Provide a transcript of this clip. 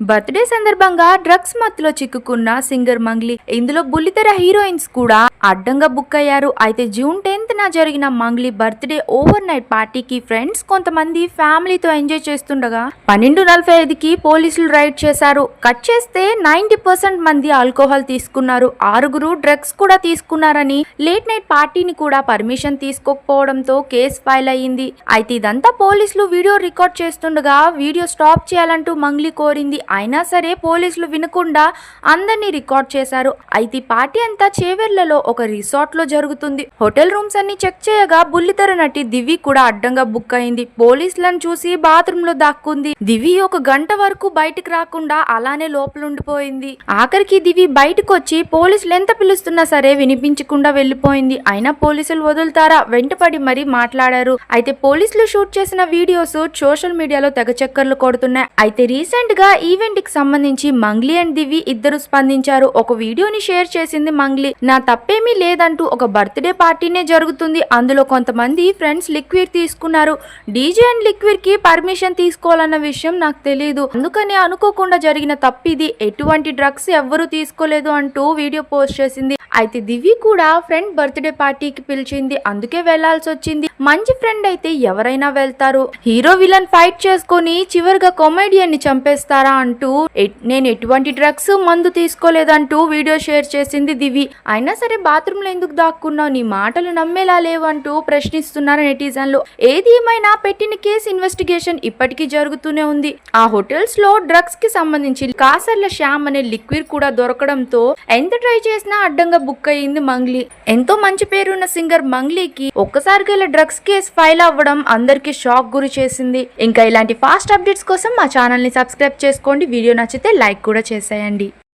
Birthday సందర్భంగా drugs మత్తులో చిక్కుకున్న సింగర్ మంగ్లీ. ఇందులో బుల్లితెర హీరోయిన్స్ కూడా అడ్డంగా బుక్ అయ్యారు. అయితే జూన్ టెన్త్న జరిగిన మంగ్లీ బర్త్డే ఓవర్ నైట్ పార్టీకి ఫ్రెండ్స్ కొంతమంది ఫ్యామిలీతో ఎంజాయ్ చేస్తుండగా పన్నెండు నలభై ఐదుకి పోలీసులు రైడ్ చేశారు. కట్ చేస్తే నైన్టీ పర్సెంట్ మంది ఆల్కహాల్ తీసుకున్నారు. ఆరుగురు డ్రగ్స్ కూడా తీసుకున్నారని లేట్ నైట్ పార్టీని కూడా పర్మిషన్ తీసుకోకపోవడంతో కేసు ఫైల్ అయ్యింది. అయితే ఇదంతా పోలీసులు వీడియో రికార్డ్ చేస్తుండగా వీడియో స్టాప్ చేయాలంటూ మంగ్లీ కోరింది. అయినా సరే పోలీసులు వినకుండా అందరినీ రికార్డ్ చేశారు. అయితే ఈ పార్టీ అంతా చేవెళ్ళలో ఒక రిసార్ట్లో జరుగుతుంది. హోటల్ రూమ్స్ అన్ని చెక్ చేయగా బుల్లితెర నటి దివి కూడా అడ్డంగా బుక్ అయింది. పోలీసులను చూసి బాత్రూమ్లో దాక్కుంది. దివి ఒక గంట వరకు బయటికి రాకుండా అలానే లోపలుండిపోయింది ఆఖరికి దివి బయటకు వచ్చి పోలీసులు ఎంత పిలుస్తున్నా సరే వినిపించకుండా వెళ్ళిపోయింది అయినా పోలీసులు వదులుతారా? వెంటపడి మరీ మాట్లాడారు. అయితే పోలీసులు షూట్ చేసిన వీడియోస్ సోషల్ మీడియాలో తెగ చక్కర్లు కొడుతున్నాయి. అయితే రీసెంట్గా ఈవెంట్కి సంబంధించి మంగ్లీ అండ్ దివి ఇద్దరు స్పందించారు. ఒక వీడియోని షేర్ చేసింది మంగ్లీ. నా తప్పే ఏమీ లేదంటూ ఒక బర్త్డే పార్టీనే జరుగుతుంది. అందులో కొంతమంది ఫ్రెండ్స్ లిక్విడ్ తీసుకున్నారు. డీజే అండ్ లిక్విడ్కి పర్మిషన్ తీసుకోవాలన్న విషయం నాకు తెలియదు అందుకని అనుకోకుండా జరిగిన తప్పిది. ఎటువంటి డ్రగ్స్ ఎవ్వరూ తీసుకోలేదు అంటూ వీడియో పోస్ట్ చేసింది. అయితే దివి కూడా ఫ్రెండ్ బర్త్డే పార్టీకి పిలిచింది. అందుకే వెళ్ళాల్సి వచ్చింది. మంచి ఫ్రెండ్ అయితే ఎవరైనా వెళ్తారు. హీరో విలన్ ఫైట్ చేసుకొని చివరిగా కామెడియన్ని చంపేస్తారా అంటూ నేను ఎటువంటి డ్రగ్స్ మందు తీసుకోలేదంటూ వీడియో షేర్ చేసింది దివి. అయినా సరే బాత్రూమ్లో ఎందుకు దాక్కున్నావు? నీ మాటలు నమ్మేలా లేవంటూ ప్రశ్నిస్తున్నారు నెటిజన్లు. ఏది ఏమైనా పెట్టిన కేసు ఇన్వెస్టిగేషన్ ఇప్పటికీ జరుగుతూనే ఉంది. ఆ హోటల్స్లో డ్రగ్స్కి సంబంధించి కాసర్ల శ్యామ్ అనే లిక్విడ్ కూడా దొరకడంతో ఎంత ట్రై చేసినా అడ్డంగా బుక్ అయ్యింది మంగ్లీ. ఎంతో మంచి పేరున్న సింగర్ మంగ్లీకి ఒక్కసారిగా ఇలా డ్రగ్స్ కేసు ఫైల్ అవ్వడం అందరికీ షాక్ గురి చేసింది. ఇంకా ఇలాంటి ఫాస్ట్ అప్డేట్స్ కోసం మా ఛానల్ని సబ్స్క్రైబ్ చేసుకోండి. వీడియో నచ్చితే లైక్ కూడా చేసేయండి.